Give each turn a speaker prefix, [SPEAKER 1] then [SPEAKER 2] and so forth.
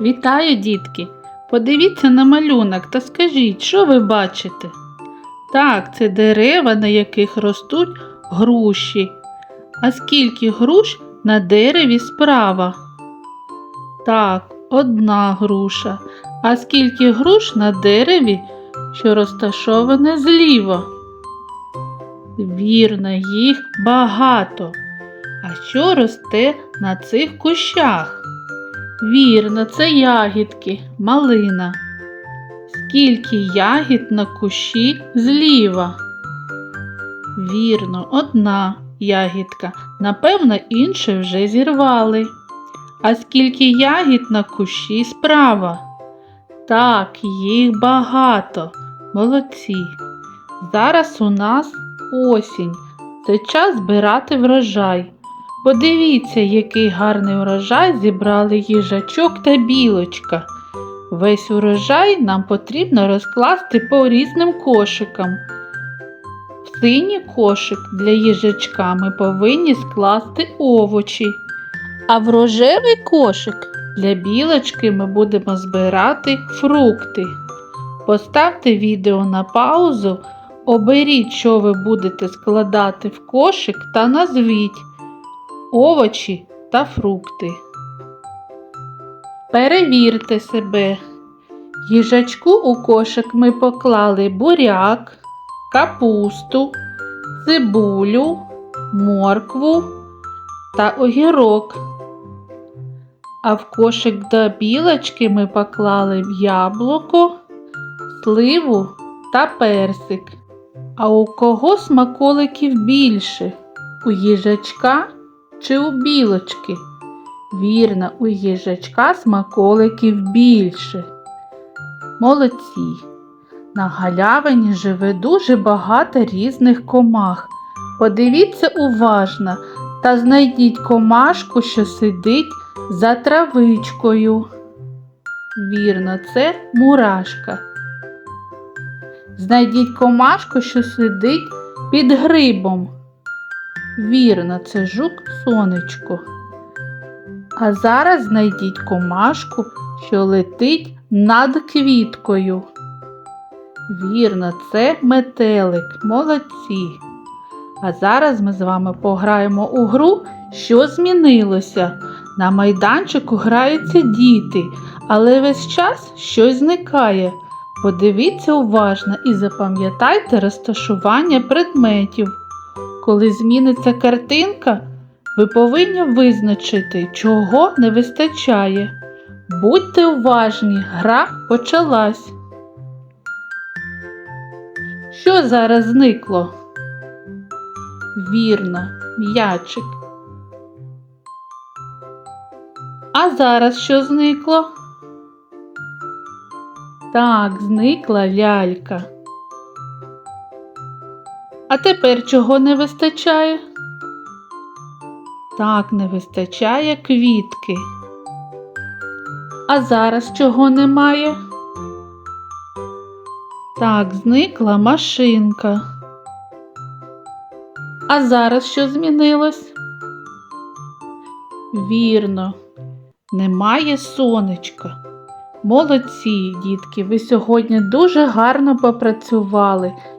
[SPEAKER 1] Вітаю, дітки! Подивіться на малюнок та скажіть, що ви бачите? Так, це дерева, на яких ростуть груші. А скільки груш на дереві справа? Так, одна груша. А скільки груш на дереві, що розташоване зліва? Вірно, їх багато. А що росте на цих кущах? Вірно, це ягідки, малина. Скільки ягід на кущі зліва? Вірно, одна ягідка. Напевно, інші вже зірвали. А скільки ягід на кущі справа? Так, їх багато. Молодці. Зараз у нас осінь. Це час збирати врожай. Подивіться, який гарний урожай зібрали їжачок та білочка. Весь урожай нам потрібно розкласти по різним кошикам. В синій кошик для їжачка ми повинні скласти овочі, а в рожевий кошик для білочки ми будемо збирати фрукти. Поставте відео на паузу, оберіть, що ви будете складати в кошик та назвіть овочі та фрукти. Перевірте себе. Їжачку у кошик ми поклали буряк, капусту, цибулю, моркву та огірок. А в кошик до білочки ми поклали яблуко, сливу та персик. А у кого смаколиків більше? У їжачка чи у білочки? Вірно, у їжачка смаколиків більше. Молодці. На галявині живе дуже багато різних комах. Подивіться уважно та знайдіть комашку, що сидить за травичкою. Вірно, це мурашка. Знайдіть комашку, що сидить під грибом. Вірно, це жук сонечко. А зараз знайдіть комашку, що летить над квіткою. Вірно, це метелик. Молодці. А зараз ми з вами пограємо у гру, що змінилося. На майданчику граються діти, але весь час щось зникає. Подивіться уважно і запам'ятайте розташування предметів. Коли зміниться картинка, ви повинні визначити, чого не вистачає. Будьте уважні, гра почалась. Що зараз зникло? Вірно, м'ячик. А зараз що зникло? Так, зникла лялька. А тепер чого не вистачає? Так, не вистачає квітки. А зараз чого немає? Так, зникла машинка. А зараз що змінилось? Вірно, немає сонечка. Молодці, дітки, ви сьогодні дуже гарно попрацювали.